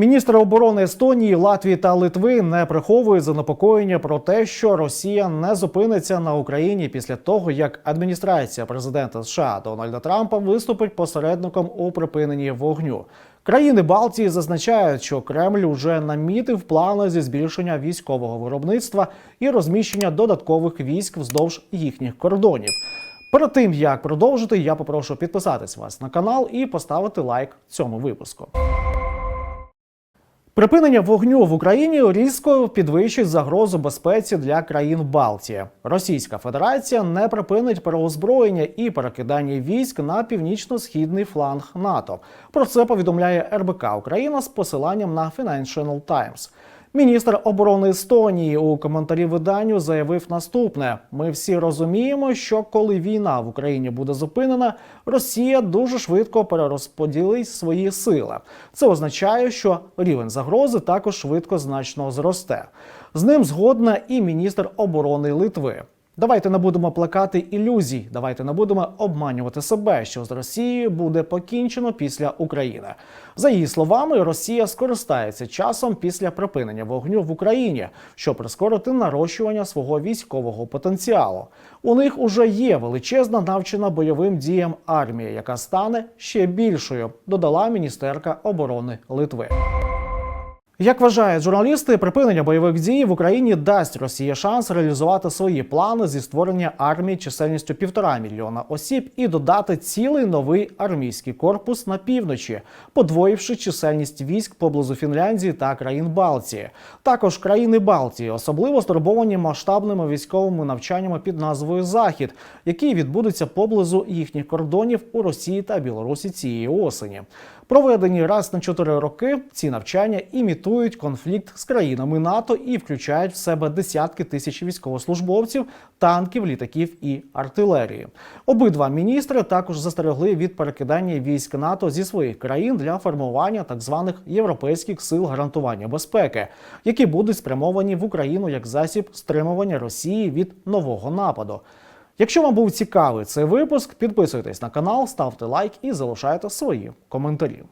Міністри оборони Естонії, Латвії та Литви не приховують занепокоєння про те, що Росія не зупиниться на Україні після того, як адміністрація президента США Дональда Трампа виступить посередником у припиненні вогню. Країни Балтії зазначають, що Кремль уже намітив плани зі збільшення військового виробництва і розміщення додаткових військ вздовж їхніх кордонів. Перед тим як продовжити, я попрошу підписатись вас на канал і поставити лайк цьому випуску. Припинення вогню в Україні різко підвищить загрозу безпеці для країн Балтії. Російська Федерація не припинить переозброєння і перекидання військ на північно-східний фланг НАТО. Про це повідомляє РБК Україна з посиланням на Financial Times. Міністр оборони Естонії у коментарі виданню заявив наступне: ми всі розуміємо, що коли війна в Україні буде зупинена, Росія дуже швидко перерозподілить свої сили. Це означає, що рівень загрози також швидко значно зросте. З ним згодна і міністр оборони Литви. Давайте не будемо плекати ілюзій. Давайте не будемо обманювати себе, що з Росією буде покінчено після України. За її словами, Росія скористається часом після припинення вогню в Україні, щоб прискорити нарощування свого військового потенціалу. У них уже є величезна навчена бойовим діям армія, яка стане ще більшою, додала міністерка оборони Литви. Як вважають журналісти, припинення бойових дій в Україні дасть Росії шанс реалізувати свої плани зі створення армії чисельністю півтора мільйона осіб і додати цілий новий армійський корпус на півночі, подвоївши чисельність військ поблизу Фінляндії та країн Балтії. Також країни Балтії особливо стурбовані масштабними військовими навчаннями під назвою Захід, які відбудуться поблизу їхніх кордонів у Росії та Білорусі цієї осені. Проведені раз на чотири роки ці навчання імітують конфлікт з країнами НАТО і включають в себе десятки тисяч військовослужбовців, танків, літаків і артилерії. Обидва міністри також застерегли від перекидання військ НАТО зі своїх країн для формування так званих європейських сил гарантування безпеки, які будуть спрямовані в Україну як засіб стримування Росії від нового нападу. Якщо вам був цікавий цей випуск, підписуйтесь на канал, ставте лайк і залишайте свої коментарі.